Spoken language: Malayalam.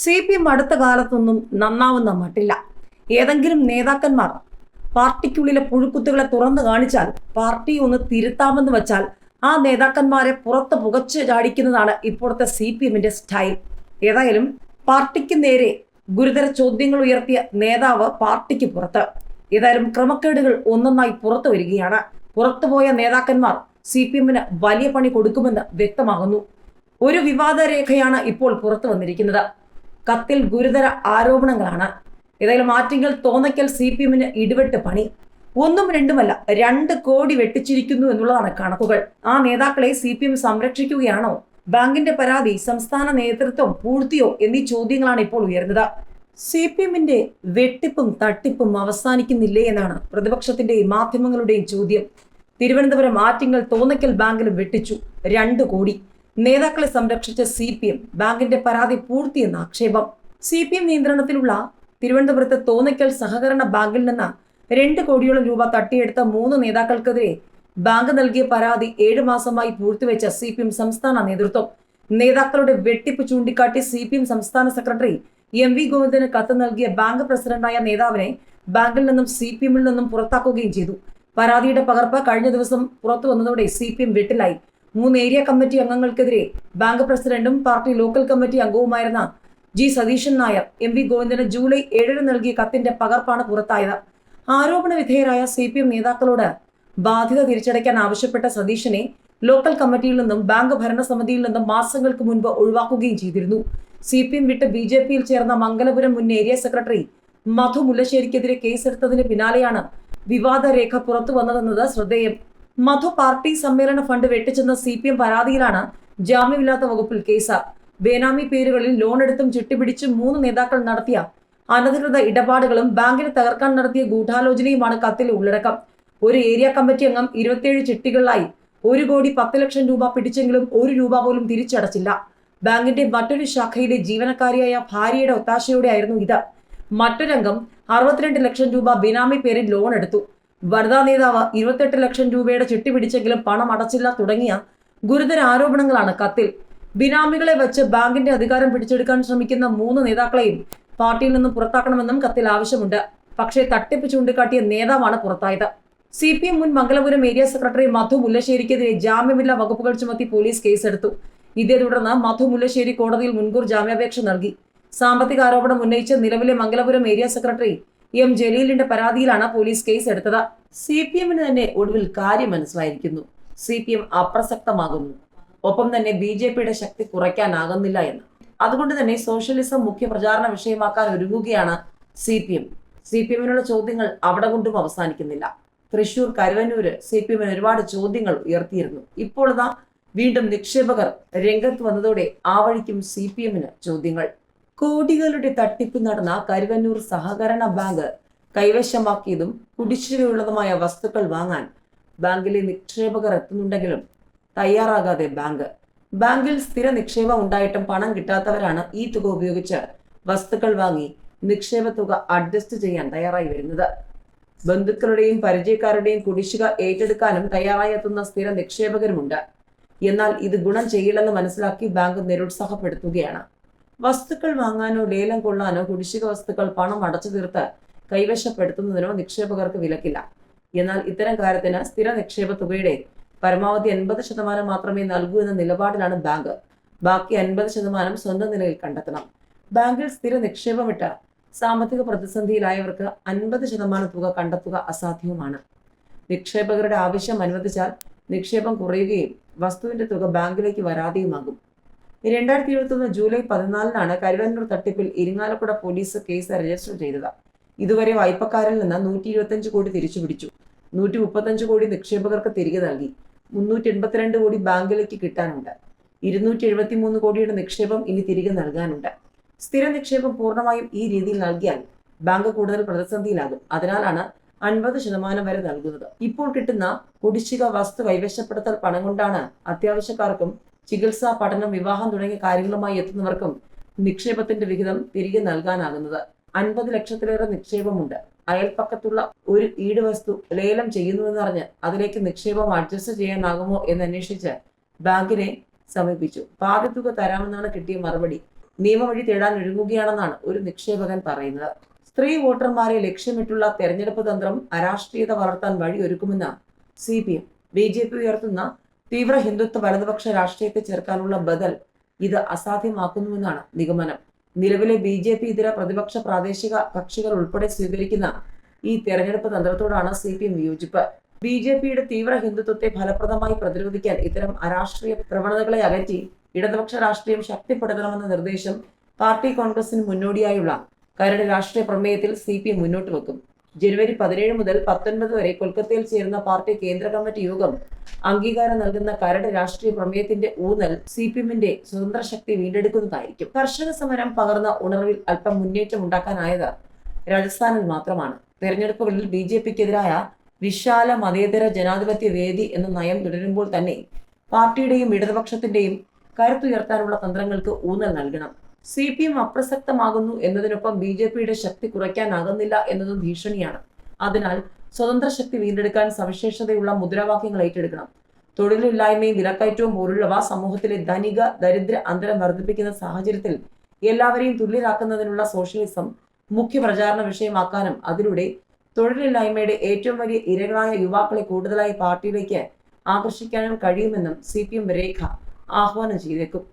സി പി എം അടുത്ത കാലത്തൊന്നും നന്നാവുന്ന മട്ടില്ല. ഏതെങ്കിലും നേതാക്കന്മാർ പാർട്ടിക്കുള്ളിലെ പുഴുക്കുത്തുകളെ തുറന്നു കാണിച്ചാൽ പാർട്ടി ഒന്ന് തിരുത്താമെന്ന് വെച്ചാൽ ആ നേതാക്കന്മാരെ പുറത്ത് പുകച്ച് ചാടിക്കുന്നതാണ് ഇപ്പോഴത്തെ സി പി എമ്മിന്റെ സ്റ്റൈൽ. ഏതായാലും പാർട്ടിക്ക് നേരെ ഗുരുതര ചോദ്യങ്ങൾ ഉയർത്തിയ നേതാവ് പാർട്ടിക്ക് പുറത്ത്. ഏതായാലും ക്രമക്കേടുകൾ ഒന്നൊന്നായി പുറത്തു വരികയാണ്. പുറത്തുപോയ നേതാക്കന്മാർ സി പി എമ്മിന് വലിയ പണി കൊടുക്കുമെന്ന് വ്യക്തമാകുന്നു. ഒരു വിവാദ രേഖയാണ് ഇപ്പോൾ പുറത്തു വന്നിരിക്കുന്നത്. കത്തിൽ ഗുരുതര ആരോപണങ്ങളാണ്. ഏതായാലും ആറ്റിങ്ങൽ തോന്നയ്ക്കൽ സി പി എമ്മിന് ഇടിവെട്ട് പണി. ഒന്നും രണ്ടുമല്ല രണ്ട് കോടി വെട്ടിച്ചിരിക്കുന്നു എന്നുള്ളതാണ് കണക്കുകൾ. ആ നേതാക്കളെ സി പി എം സംരക്ഷിക്കുകയാണോ? ബാങ്കിന്റെ പരാതി സംസ്ഥാന നേതൃത്വം പൂഴ്ത്തിയോ എന്നീ ചോദ്യങ്ങളാണ് ഇപ്പോൾ ഉയർന്നത് സി പി എമ്മിന്റെ വെട്ടിപ്പും തട്ടിപ്പും അവസാനിക്കുന്നില്ലേ എന്നാണ് പ്രതിപക്ഷത്തിന്റെയും മാധ്യമങ്ങളുടെയും ചോദ്യം. തിരുവനന്തപുരം ആറ്റിങ്ങൽ തോന്നയ്ക്കൽ ബാങ്കിലും വെട്ടിച്ചു രണ്ട് കോടി. നേതാക്കളെ സംരക്ഷിച്ച സി പി എം ബാങ്കിന്റെ പരാതി പൂർത്തിയെന്ന ആക്ഷേപം. സി പി എം നിയന്ത്രണത്തിലുള്ള തിരുവനന്തപുരത്ത് തോന്നിക്കൽ സഹകരണ ബാങ്കിൽ നിന്ന് രണ്ട് കോടിയോളം രൂപ തട്ടിയെടുത്ത മൂന്ന് നേതാക്കൾക്കെതിരെ ബാങ്ക് നൽകിയ പരാതി ഏഴു മാസമായി പൂഴ്ത്തിവെച്ച സി പി എം സംസ്ഥാന നേതൃത്വം. നേതാക്കളുടെ വെട്ടിപ്പ് ചൂണ്ടിക്കാട്ടി സി പി എം സംസ്ഥാന സെക്രട്ടറി എം വി ഗോവിന്ദന് കത്ത് നൽകിയ ബാങ്ക് പ്രസിഡന്റായ നേതാവിനെ ബാങ്കിൽ നിന്നും സി പി എമ്മിൽ നിന്നും പുറത്താക്കുകയും ചെയ്തു. പരാതിയുടെ പകർപ്പ് കഴിഞ്ഞ ദിവസം പുറത്തു വന്നതോടെ സി പി എം വെട്ടിലായി. മൂന്ന് ഏരിയ കമ്മിറ്റി അംഗങ്ങൾക്കെതിരെ ബാങ്ക് പ്രസിഡന്റും party local committee അംഗവുമായിരുന്ന G Satheesan Nair M V Govindan July ഏഴിന് നൽകിയ കത്തിന്റെ പകർപ്പാണ് പുറത്തായത്. ആരോപണ വിധേയരായ സി പി എം നേതാക്കളോട് ബാധ്യത തിരിച്ചടയ്ക്കാൻ ആവശ്യപ്പെട്ട സതീശനെ ലോക്കൽ കമ്മിറ്റിയിൽ നിന്നും ബാങ്ക് ഭരണസമിതിയിൽ നിന്നും മാസങ്ങൾക്ക് മുൻപ് ഒഴിവാക്കുകയും ചെയ്തിരുന്നു. സി പി എം വിട്ട് ബി ജെ പിയിൽ ചേർന്ന മംഗലപുരം മുൻ ഏരിയ സെക്രട്ടറി മധു മുല്ലശ്ശേരിക്കെതിരെ കേസെടുത്തതിന് പിന്നാലെയാണ് വിവാദ രേഖ പുറത്തു വന്നതെന്നത് ശ്രദ്ധേയം. മധു പാർട്ടി സമ്മേളന ഫണ്ട് വെട്ടിച്ചെന്ന സി പി എം പരാതിയിലാണ് ജാമ്യമില്ലാത്ത വകുപ്പിൽ കേസ്. ബേനാമി പേരുകളിൽ ലോൺ എടുത്തും ചിട്ടിപിടിച്ചും മൂന്ന് നേതാക്കൾ നടത്തിയ അനധികൃത ഇടപാടുകളും ബാങ്കിനെ തകർക്കാൻ നടത്തിയ ഗൂഢാലോചനയുമാണ് കത്തിൽ ഉള്ളടക്കം. ഒരു ഏരിയ കമ്മിറ്റി അംഗം ഇരുപത്തിയേഴ് ചിട്ടികളിലായി ഒരു കോടി പത്ത് ലക്ഷം രൂപ പിടിച്ചെങ്കിലും ഒരു രൂപ പോലും തിരിച്ചടച്ചില്ല. ബാങ്കിന്റെ മറ്റൊരു ശാഖയിലെ ജീവനക്കാരിയായ ഭാര്യയുടെ ഒത്താശയോടെയായിരുന്നു ഇത്. മറ്റൊരംഗം അറുപത്തിരണ്ട് ലക്ഷം രൂപ ബിനാമി പേരിൽ ലോൺ എടുത്തു. വനിതാ നേതാവ് ഇരുപത്തെട്ട് ലക്ഷം രൂപയുടെ ചിട്ടി പിടിച്ചെങ്കിലും പണം അടച്ചില്ല തുടങ്ങിയ ഗുരുതര ആരോപണങ്ങളാണ് കത്തിൽ. ബിനാമികളെ വെച്ച് ബാങ്കിന്റെ അധികാരം പിടിച്ചെടുക്കാൻ ശ്രമിക്കുന്ന മൂന്ന് നേതാക്കളെയും പാർട്ടിയിൽ നിന്നും പുറത്താക്കണമെന്നും കത്തിൽ ആവശ്യമുണ്ട്. പക്ഷേ തട്ടിപ്പ് ചൂണ്ടിക്കാട്ടിയ നേതാവാണ് പുറത്തായത്. സി പി എം മുൻ മംഗലപുരം ഏരിയ സെക്രട്ടറി മധു മുല്ലശ്ശേരിക്കെതിരെ ജാമ്യമില്ലാ വകുപ്പുകൾ ചുമത്തി പോലീസ് കേസെടുത്തു. ഇതേ തുടർന്ന് മധു മുല്ലശ്ശേരി കോടതിയിൽ മുൻകൂർ ജാമ്യാപേക്ഷ നൽകി. സാമ്പത്തിക ആരോപണം ഉന്നയിച്ച് നിലവിലെ മംഗലപുരം ഏരിയ സെക്രട്ടറി എം ജലീലിന്റെ പരാതിയിലാണ് പോലീസ് കേസ് എടുത്തത്. സി പി എമ്മിന് തന്നെ ഒടുവിൽ കാര്യം മനസ്സിലായിരിക്കുന്നു. സി പി എം അപ്രസക്തമാകുന്നു. ഒപ്പം തന്നെ ബി ജെ പിയുടെ ശക്തി കുറയ്ക്കാനാകുന്നില്ല എന്ന്. അതുകൊണ്ട് തന്നെ സോഷ്യലിസം മുഖ്യ പ്രചാരണ വിഷയമാക്കാൻ ഒരുങ്ങുകയാണ് C P M. C P എമ്മിനുള്ള ചോദ്യങ്ങൾ അവിടെ കൊണ്ടും അവസാനിക്കുന്നില്ല. തൃശൂർ കരുവന്നൂര് സി പി എമ്മിന് ഒരുപാട് ചോദ്യങ്ങൾ ഉയർത്തിയിരുന്നു. ഇപ്പോൾ വീണ്ടും നിക്ഷേപകർ രംഗത്ത് വന്നതോടെ ആ വഴിക്കും സി പി എമ്മിന് ചോദ്യങ്ങൾ. കോടികളുടെ തട്ടിപ്പ് നടന്ന കരുവന്നൂർ സഹകരണ ബാങ്ക് കൈവശമാക്കിയതും കുടിശ്ശികയുള്ളതുമായ വസ്തുക്കൾ വാങ്ങാൻ ബാങ്കിലെ നിക്ഷേപകർ എത്തുന്നുണ്ടെങ്കിലും തയ്യാറാകാതെ ബാങ്ക്. ബാങ്കിൽ സ്ഥിര നിക്ഷേപം ഉണ്ടായിട്ടും പണം കിട്ടാത്തവരാണ് ഈ തുക ഉപയോഗിച്ച് വസ്തുക്കൾ വാങ്ങി നിക്ഷേപ തുക അഡ്ജസ്റ്റ് ചെയ്യാൻ തയ്യാറായി വരുന്നത്. ബന്ധുക്കളുടെയും പരിചയക്കാരുടെയും കുടിശ്ശിക ഏറ്റെടുക്കാനും തയ്യാറായി എത്തുന്ന സ്ഥിര നിക്ഷേപകരുമുണ്ട്. എന്നാൽ ഇത് ഗുണം ചെയ്യില്ലെന്ന് മനസ്സിലാക്കി ബാങ്ക് നിരുത്സാഹപ്പെടുത്തുകയാണ്. വസ്തുക്കൾ വാങ്ങാനോ ലേലം കൊള്ളാനോ കുടിശ്ശിക വസ്തുക്കൾ പണം അടച്ചു തീർത്ത് കൈവശപ്പെടുത്തുന്നതിനോ നിക്ഷേപകർക്ക് വിലക്കില്ല. എന്നാൽ ഇത്തരം കാര്യത്തിന് സ്ഥിര നിക്ഷേപ തുകയുടെ പരമാവധി എൺപത് ശതമാനം മാത്രമേ നൽകൂ എന്ന നിലപാടിലാണ് ബാങ്ക്. ബാക്കി അൻപത് ശതമാനം സ്വന്തം നിലയിൽ കണ്ടെത്തണം. ബാങ്കിൽ സ്ഥിര നിക്ഷേപമിട്ട് സാമ്പത്തിക പ്രതിസന്ധിയിലായവർക്ക് അൻപത് ശതമാനം തുക കണ്ടെത്തുക അസാധ്യവുമാണ്. നിക്ഷേപകരുടെ ആവശ്യം അനുവദിച്ചാൽ നിക്ഷേപം കുറയുകയും വസ്തുവിന്റെ തുക ബാങ്കിലേക്ക് വരാതെയുമാകും. രണ്ടായിരത്തി ഇരുപത്തൊന്ന് ജൂലൈ പതിനാലിനാണ് കരുവന്നൂർ തട്ടിപ്പിൽ ഇരിങ്ങാലക്കുട പോലീസ് കേസ് രജിസ്റ്റർ ചെയ്തത്. ഇതുവരെ വായ്പക്കാരിൽ നിന്ന് നൂറ്റി ഇരുപത്തഞ്ച് കോടി തിരിച്ചുപിടിച്ചു. നൂറ്റി മുപ്പത്തഞ്ച് കോടി നിക്ഷേപകർക്ക് തിരികെ നൽകി. മുന്നൂറ്റി എൺപത്തിരണ്ട് കോടി ബാങ്കിലേക്ക് കിട്ടാനുണ്ട്. ഇരുന്നൂറ്റി എഴുപത്തി മൂന്ന് കോടിയുടെ നിക്ഷേപം ഇനി തിരികെ നൽകാനുണ്ട്. സ്ഥിര നിക്ഷേപം പൂർണമായും ഈ രീതിയിൽ നൽകിയാൽ ബാങ്ക് കൂടുതൽ പ്രതിസന്ധിയിലാകും. അതിനാലാണ് അൻപത് ശതമാനം വരെ നൽകുന്നത്. ഇപ്പോൾ കിട്ടുന്ന കുടിശ്ശിക വസ്തു കൈവശപ്പെടുത്തൽ പണം കൊണ്ടാണ് അത്യാവശ്യക്കാർക്കും ചികിത്സ പഠനം വിവാഹം തുടങ്ങിയ കാര്യങ്ങളുമായി എത്തുന്നവർക്കും നിക്ഷേപത്തിന്റെ വിഹിതം തിരികെ നൽകാനാകുന്നത്. അൻപത് ലക്ഷത്തിലേറെ നിക്ഷേപമുണ്ട്. അയൽപ്പക്കത്തുള്ള ഒരു ഈട് വസ്തു ലേലം ചെയ്യുന്നുവെന്നറിഞ്ഞ് അതിലേക്ക് നിക്ഷേപം അഡ്ജസ്റ്റ് ചെയ്യാനാകുമോ എന്ന് അന്വേഷിച്ച് ബാങ്കിനെ സമീപിച്ചു. പാതി തുക തരാമെന്നാണ് കിട്ടിയ മറുപടി. നിയമവഴി തേടാൻ ഒഴുകുകയാണെന്നാണ് ഒരു നിക്ഷേപകൻ പറയുന്നത്. സ്ത്രീ വോട്ടർമാരെ ലക്ഷ്യമിട്ടുള്ള തെരഞ്ഞെടുപ്പ് തന്ത്രം അരാഷ്ട്രീയത വളർത്താൻ വഴിയൊരുക്കുമെന്ന് C P M. B J P ഉയർത്തുന്ന തീവ്ര ഹിന്ദുത്വ വലതുപക്ഷ രാഷ്ട്രീയത്തെ ചേർക്കാനുള്ള ബദൽ ഇത് അസാധ്യമാക്കുന്നുവെന്നാണ് നിഗമനം. നിലവിലെ ബി ജെ പി ഇതര പ്രതിപക്ഷ പ്രാദേശിക കക്ഷികൾ ഉൾപ്പെടെ സ്വീകരിക്കുന്ന ഈ തെരഞ്ഞെടുപ്പ് തന്ത്രത്തോടാണ് സി പി എം വിയോജിപ്പ് ബി ജെ പിയുടെ തീവ്ര ഹിന്ദുത്വത്തെ ഫലപ്രദമായി പ്രതിരോധിക്കാൻ ഇത്തരം അരാഷ്ട്രീയ പ്രവണതകളെ അകറ്റി ഇടതുപക്ഷ രാഷ്ട്രീയം ശക്തിപ്പെടുത്തണമെന്ന നിർദ്ദേശം പാർട്ടി കോൺഗ്രസിന് മുന്നോടിയായുള്ള കരട് രാഷ്ട്രീയ പ്രമേയത്തിൽ സി പി എം മുന്നോട്ട് വെക്കും. ജനുവരി പതിനേഴ് മുതൽ പത്തൊൻപത് വരെ കൊൽക്കത്തയിൽ ചേരുന്ന പാർട്ടി കേന്ദ്ര കമ്മിറ്റി യോഗം അംഗീകാരം നൽകുന്ന കരട് രാഷ്ട്രീയ പ്രമേയത്തിന്റെ ഊന്നൽ സി പി എമ്മിന്റെ സ്വതന്ത്ര ശക്തി വീണ്ടെടുക്കുന്നതായിരിക്കും. കർഷക സമരം പകർന്ന ഉണർവിൽ അല്പം മുന്നേറ്റം ഉണ്ടാക്കാനായത് രാജസ്ഥാനിൽ മാത്രമാണ്. തെരഞ്ഞെടുപ്പുകളിൽ ബി ജെ പിക്കെതിരായ വിശാല മതേതര ജനാധിപത്യ വേദി എന്ന നയം തുടരുമ്പോൾ തന്നെ പാർട്ടിയുടെയും ഇടതുപക്ഷത്തിന്റെയും കരുത്തുയർത്താനുള്ള തന്ത്രങ്ങൾക്ക് ഊന്നൽ നൽകണം. സി പി എം അപ്രസക്തമാകുന്നു എന്നതിനൊപ്പം ബി ജെ പിയുടെ ശക്തി കുറയ്ക്കാനാകുന്നില്ല എന്നതും ഭീഷണിയാണ്. അതിനാൽ സ്വതന്ത്ര ശക്തി വീണ്ടെടുക്കാൻ സവിശേഷതയുള്ള മുദ്രാവാക്യങ്ങൾ ഏറ്റെടുക്കണം. തൊഴിലില്ലായ്മയും വിലക്കയറ്റവും പോലുള്ളവ സമൂഹത്തിലെ ധനിക ദരിദ്ര അന്തരം വർദ്ധിപ്പിക്കുന്ന സാഹചര്യത്തിൽ എല്ലാവരെയും തുല്യരാക്കുന്നതിനുള്ള സോഷ്യലിസം മുഖ്യ പ്രചാരണ വിഷയമാക്കാനും അതിലൂടെ തൊഴിലില്ലായ്മയുടെ ഏറ്റവും വലിയ ഇരകളായ യുവാക്കളെ കൂടുതലായി പാർട്ടിയിലേക്ക് ആകർഷിക്കാനും കഴിയുമെന്നും സി പി എം രേഖ ആഹ്വാനം ചെയ്തേക്കും.